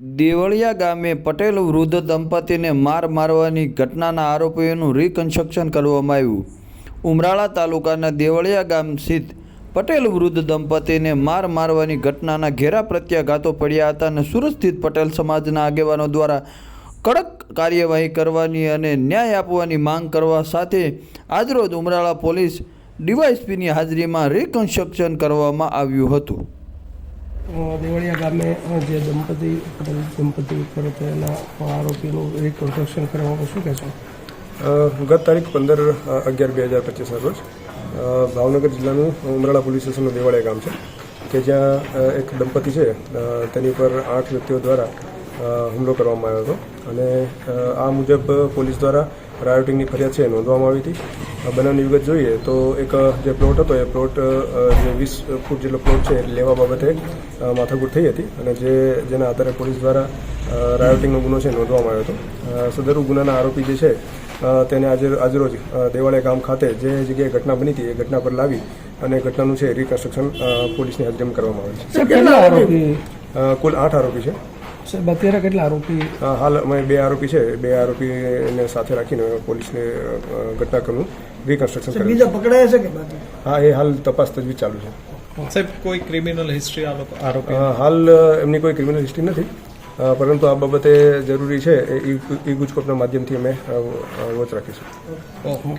દેવળિયા ગામે પટેલ વૃદ્ધ દંપતીને માર મારવાની ઘટનાના આરોપીઓનું રિકન્સ્ટ્રક્શન કરવામાં આવ્યું. ઉમરાળા તાલુકાના દેવળિયા ગામ સ્થિત પટેલ વૃદ્ધ દંપતીને માર મારવાની ઘટનાના ઘેરા પ્રત્યાઘાતો પડ્યા હતા અને સુરત સ્થિત પટેલ સમાજના આગેવાનો દ્વારા કડક કાર્યવાહી કરવાની અને ન્યાય આપવાની માંગ કરવા સાથે આજરોજ ઉમરાળા પોલીસ ડીવાયસપીની હાજરીમાં રિકન્સ્ટ્રક્શન કરવામાં આવ્યું હતું. દેવળિયા ગામે જે દંપતી પટેલ દંપતી ઉપર તેના આરોપીનું રિકન્સ્ટ્રક્શન કરવામાં શું કહે છે? ગત તારીખ પંદર અગિયાર બે હજાર પચીસના રોજ ભાવનગર જિલ્લાનું ઉમરાળા પોલીસ સ્ટેશનનું દેવાળિયા ગામ છે, કે જ્યાં એક દંપતી છે તેની ઉપર આઠ વ્યક્તિઓ દ્વારા હુમલો કરવામાં આવ્યો હતો. અને આ મુજબ પોલીસ દ્વારા રાયોટિંગની ફરિયાદ છે નોંધવામાં આવી હતી. બનાવની વિગત જોઈએ તો એક જે પ્લોટ હતો એ પ્લોટ જે વીસ ફૂટ જેટલો પ્લોટ છે એ લેવા બાબતે માથાકૂટ થઈ હતી અને જે જેના આધારે પોલીસ દ્વારા રાયોટિંગનો ગુનો છે નોંધવામાં આવ્યો હતો. સદરુ ગુનાના આરોપી જે છે તેને આજે આજરોજ દેવાળિયા ગામ ખાતે જે જગ્યાએ ઘટના બની હતી એ ઘટના પર લાવી અને ઘટનાનું છે રિકન્સ્ટ્રક્શન પોલીસની હાજરીમાં કરવામાં આવે છે. આરોપી? કુલ આઠ આરોપી છે. સાહેબ અત્યારે કેટલા આરોપી? હાલ અમે બે આરોપી છે. બે આરોપીને સાથે રાખીને પોલીસને ઘટનાક્રમનું રિકન્સ્ટ્રક્શન કર્યું બીજા પકડાયા છે કે હા એ હાલ તપાસ તજવીજ ચાલુ છે. સાહેબ કોઈ ક્રિમિનલ હિસ્ટ્રી આરોપી? હાલ એમની કોઈ ક્રિમિનલ હિસ્ટ્રી નથી. પરંતુ આ બાબતે જરૂરી છે એ ઈ ગુજકોપના માધ્યમથી અમે વોચ રાખીશું. ઓકે.